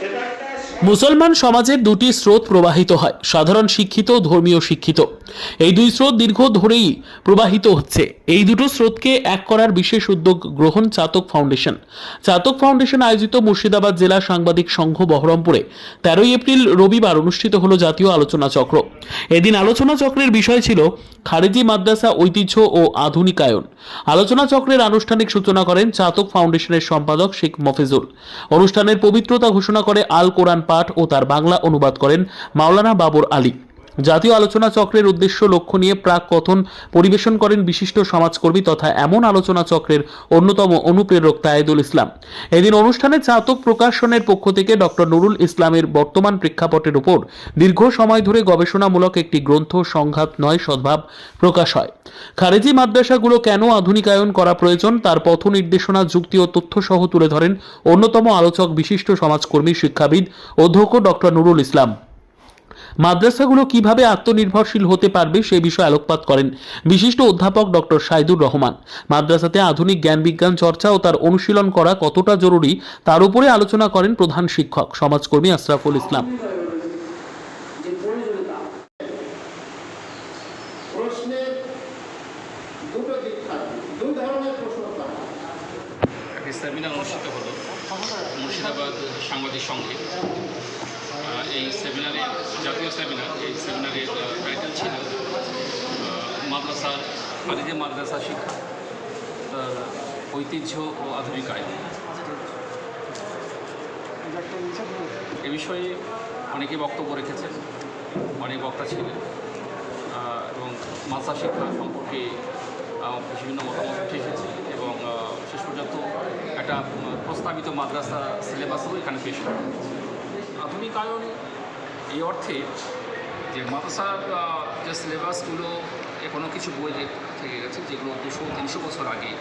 ¿Qué tal? মুসলমান সমাজের দুটি স্রোত প্রবাহিত হয়, সাধারণ শিক্ষিত, ধর্মীয় শিক্ষিত। এই দুই স্রোত দীর্ঘ ধরেই প্রবাহিত হচ্ছে। এই দুটো স্রোতকে এক করার বিশেষ উদ্যোগ গ্রহণ চাতক ফাউন্ডেশন। চাতক ফাউন্ডেশন আয়োজিত মুর্শিদাবাদ জেলা সাংবাদিক সংঘ বহরমপুরে তেরোই এপ্রিল রবিবার অনুষ্ঠিত হলো জাতীয় আলোচনা চক্র। এদিন আলোচনা চক্রের বিষয় ছিল খারেজি মাদ্রাসা ঐতিহ্য ও আধুনিকায়ন। আলোচনা চক্রের আনুষ্ঠানিক সূচনা করেন চাতক ফাউন্ডেশনের সম্পাদক শেখ মফিজুল। অনুষ্ঠানের পবিত্রতা ঘোষণা করে আল কোরআন পাঠ ও তার বাংলা অনুবাদ করেন মাওলানা বাবর আলী। জাতীয় আলোচনা চক্রের উদ্দেশ্য, লক্ষ্য নিয়ে প্রাক কথন পরিবেশন করেন বিশিষ্ট সমাজকর্মী তথা এমন আলোচনা চক্রের অন্যতম অনুপ্রেরক তায়েদুল ইসলাম। এদিন অনুষ্ঠানে চাতক প্রকাশনের পক্ষ থেকে ডক্টর নুরুল ইসলামের বর্তমান প্রেক্ষাপটের উপর দীর্ঘ সময় ধরে গবেষণামূলক একটি গ্রন্থ সংঘাত নয় সদ্ভাব প্রকাশ হয়। খারেজি মাদ্রাসাগুলো কেন আধুনিকায়ন করা প্রয়োজন, তার পথ নির্দেশনা, যুক্তি ও তথ্য সহ তুলে ধরেন অন্যতম আলোচক বিশিষ্ট সমাজকর্মী শিক্ষাবিদ অধ্যক্ষ ডক্টর নুরুল ইসলাম। মাদ্রাসাগুলো কীভাবে আত্মনির্ভরশীল হতে পারবে সে বিষয়ে আলোকপাত করেন বিশিষ্ট অধ্যাপক ডক্টর সাইদুর রহমান। মাদ্রাসাতে আধুনিক জ্ঞান বিজ্ঞান চর্চা ও তার অনুশীলন করা কতটা জরুরি তার উপরে আলোচনা করেন প্রধান শিক্ষক সমাজকর্মী আশরাফুল ইসলাম। সেমিনার অনুষ্ঠিত হলো মুর্শিদাবাদ সাংবাদিক আহ, এই সেমিনারে জাতীয় সেমিনার এই সেমিনারের টাইটেল ছিল মাদ্রাসা খালিদে মাদ্রাসা শিক্ষা, তার ঐতিহ্য ও আধুনিক আধুনিকায়ন এ বিষয়ে অনেকে বক্তব্য রেখেছেন, অনেক বক্তা ছিলেন এবং মাদ্রাসা শিক্ষা সম্পর্কে বিভিন্ন মতামত উঠে এসেছে এবং শেষ পর্যন্ত একটা প্রস্তাবিত মাদ্রাসা সিলেবাসও এখানে পেশ করা। আধুনিকায়ন এই অর্থে যে মাদ্রাসার যে সিলেবাসগুলো এখনও কিছু বই থেকে গেছে, যেগুলো দুশো, তিনশো বছর আগে,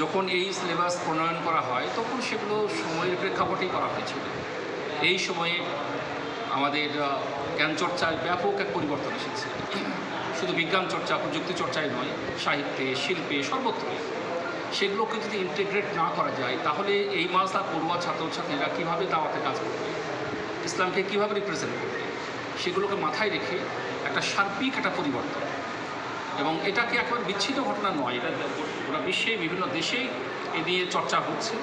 যখন এই সিলেবাস প্রণয়ন করা হয়, তখন সেগুলো সময়ের প্রেক্ষাপটেই করা হয়েছিল। এই সময়ে আমাদের জ্ঞান চর্চায় ব্যাপক এক পরিবর্তন এসেছে। শুধু বিজ্ঞান চর্চা, প্রযুক্তি চর্চায় নয়, সাহিত্যে, শিল্পে সর্বত্রই সেগুলোকে যদি ইন্টিগ্রেট না করা যায়, তাহলে এই মাসদার পড়ুয়া ছাত্রছাত্রীরা কীভাবে দাওয়াতে কাজ করবে? ইসলামকে কীভাবে রিপ্রেজেন্ট করবে? সেগুলোকে মাথায় রেখে একটা সার্বিক একটা পরিবর্তন। এবং এটাকে একবার বিচ্ছিন্ন ঘটনা নয়, এটা গোটা বিশ্বে, বিভিন্ন দেশেই এ নিয়ে চর্চা হচ্ছে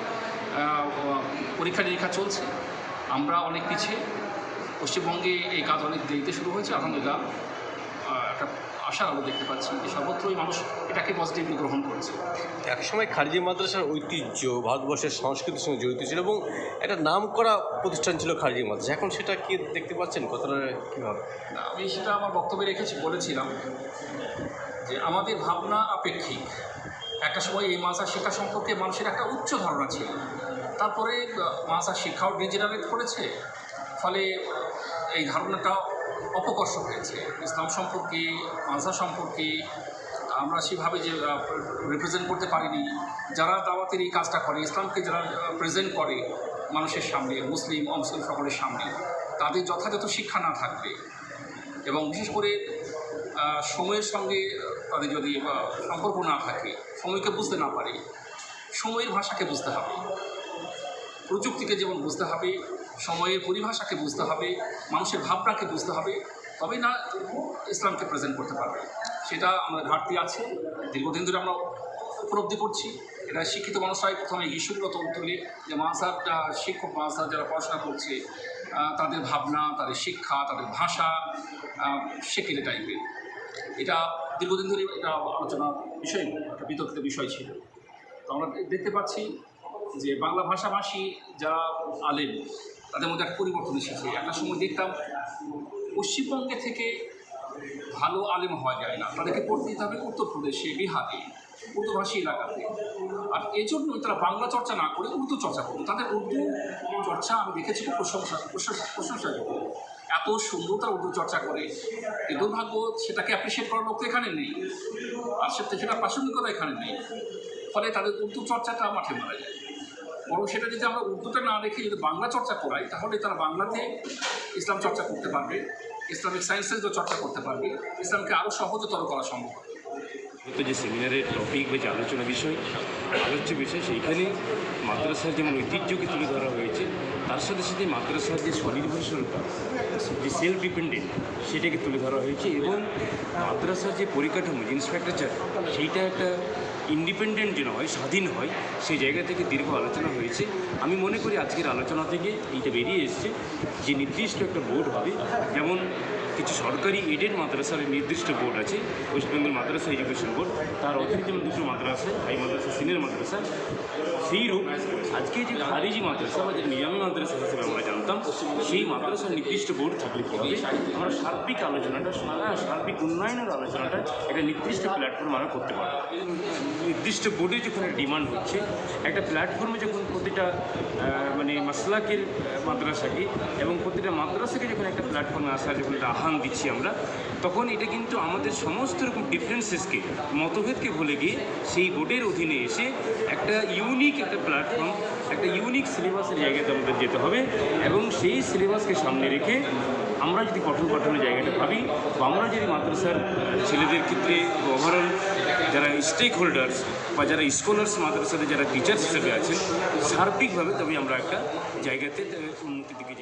পরীক্ষা নিরীক্ষা চলছে। আমরা অনেক পিছিয়ে, পশ্চিমবঙ্গে এই কাজ অনেক দেরিতে শুরু হয়েছে, আলহামদুলিল্লাহ একটা আশার আলো দেখতে পাচ্ছি যে সর্বত্রই মানুষ এটাকে পজিটিভলি গ্রহণ করছে। এক সময় খারিজি মাদ্রাসার ঐতিহ্য ভারতবর্ষের সংস্কৃতির সঙ্গে জড়িত ছিল এবং একটা নাম করা প্রতিষ্ঠান ছিল খারিজি মাদ্রাসা। এখন সেটা কি দেখতে পাচ্ছেন? কতটা কীভাবে? আমি সেটা আমার বক্তব্যে রেখেছি বলেছিলাম যে আমাদের ভাবনা আপেক্ষিক। একটা সময় এই মাসা শিক্ষা সম্পর্কে মানুষের একটা উচ্চ ধারণা ছিল। তারপরে মাসা শিক্ষাও ডিজেনারেট করেছে। ফলে এই ধারণাটা অপকর্ষ হয়েছে। ইসলাম সম্পর্কে মাসা সম্পর্কে আমরা সেভাবে যে রিপ্রেজেন্ট করতে পারিনি। যারা দাওয়াতের এই কাজটা করে, ইসলামকে যারা প্রেজেন্ট করে মানুষের সামনে, মুসলিম, অমুসলিম সকলের সামনে, তাদের যথাযথ শিক্ষা না থাকবে এবং বিশেষ করে সময়ের সঙ্গে তাদের যদি সম্পর্ক না থাকে, সময়কে বুঝতে না পারে, সময়ের ভাষাকে বুঝতে হবে। প্রযুক্তিকে যেমন বুঝতে হবে সময়ের পরিভাষাকে বুঝতে হবে, মানুষের ভাবনাকে বুঝতে হবে তবে না ইসলামকে প্রেজেন্ট করতে পারবে। সেটা আমাদের ঘাটতি আছে। দীর্ঘদিন ধরে আমরা উপলব্ধি করছি। এটা শিক্ষিত মানুষরাই প্রথমে ইস্যুগুলো তুল- যে মাসার শিক্ষক মাসার যারা পড়াশোনা করছে তাদের ভাবনা, তাদের শিক্ষা, তাদের ভাষা শেখেলে টাইপের। এটা দীর্ঘদিন ধরে এটা আলোচনার বিষয়, একটা বিতর্কিত বিষয় ছিল। তো আমরা দেখতে পাচ্ছি যে বাংলা ভাষাভাষী যারা আলেম তাদের মধ্যে একটা পরিবর্তন এসেছে। একটা সময় দেখতাম পশ্চিমবঙ্গে থেকে ভালো আলেম হওয়া যায় না। তাদেরকে পড়তে দিতে হবে উত্তরপ্রদেশে, বিহারে উর্দুভাষী এলাকাতে। আর এই জন্যই তারা বাংলা চর্চা না করে উর্দু চর্চা করতো। তাদের উর্দু চর্চা আমি দেখেছি খুব প্রশংসা প্রশংসা এত সুন্দর তারা উর্দু চর্চা করে। এই দুর্ভাগ্য সেটাকে অ্যাপ্রিসিয়েট করার লোক এখানে নেই। আর সেটা সেটা প্রাসঙ্গিকতা এখানে নেই। ফলে তাদের উর্দু চর্চাটা মাঠে মারা যায়। বরং সেটা যদি আমরা উর্দুটা না রেখে যদি বাংলা চর্চা করাই, তাহলে তারা বাংলাতে ইসলাম চর্চা করতে পারবে, ইসলামিক সায়েন্সের চর্চা করতে পারবে, ইসলামকে আরও সহজতর করা সম্ভব যে সেমিনারের টপিক বা যে আলোচনা বিষয়, আলোচ্য বিষয় সেইখানে মাদ্রাসার যেমন ঐতিহ্যকে তুলে ধরা হয়েছে, তার সাথে সাথে মাদ্রাসার যে স্বনির্ভরশীলতা, যে সেলফ ডিপেন্ডেন্ট সেটাকে তুলে ধরা হয়েছে এবং মাদ্রাসার যে পরিকাঠামো, যে ইনফ্রাস্ট্রাকচার সেইটা একটা ইন্ডিপেন্ডেন্ট যেন হয় স্বাধীন হয়, সেই জায়গা থেকে দীর্ঘ আলোচনা হয়েছে। আমি মনে করি আজকের আলোচনা থেকে এইটা বেরিয়ে এসছে যে নির্দিষ্ট একটা বোর্ড হবে, যেমন কিছু সরকারি এডেড মাদ্রাসার নির্দিষ্ট বোর্ড আছে West Bengal Madrasah education board তার অধীনে যেমন দুটো মাদ্রাসা হাই মাদ্রাসা সিনিয়র মাদ্রাসা, সেই রূপ আজকে যে খারিজি মাদ্রাসা বা যে নিজামী মাদ্রাসা হিসেবে আমরা জানতাম সেই মাদ্রাসার নির্দিষ্ট বোর্ড থাকলে কী হবে? আমরা সার্বিক আলোচনাটা হ্যাঁ, সার্বিক উন্নয়নের আলোচনাটা একটা নির্দিষ্ট প্ল্যাটফর্ম আমরা করতে পারব। নির্দিষ্ট বোর্ডে যখন ডিমান্ড হচ্ছে একটা প্ল্যাটফর্মে যখন প্রতিটা মানে মাসলাকের মাদ্রাসাকে এবং প্রতিটা মাদ্রাসাকে যখন একটা প্ল্যাটফর্মে আসার যখন একটা আহ্বান দিচ্ছি আমরা তখন এটা কিন্তু আমাদের সমস্ত রকম ডিফারেন্সেসকে মতভেদকে ভুলে গিয়ে সেই বোর্ডের অধীনে এসে একটা ইউনিক একটা প্ল্যাটফর্ম একটা ইউনিক সিলেবাসের জায়গাতে আমাদের যেতে হবে এবং সেই সিলেবাসকে সামনে রেখে আমরা যদি পঠন পাঠনের জায়গাটা ভাবি বা আমরা যদি মাদ্রাসার ছেলেদের ক্ষেত্রে ওভারঅল যারা স্টেক হোল্ডার্স বা যারা স্কলার্স মাদ্রাসাতে যারা টিচার্স হিসেবে আছেন, সার্বিকভাবে তবে আমরা একটা জায়গাতে উন্নতির দিকে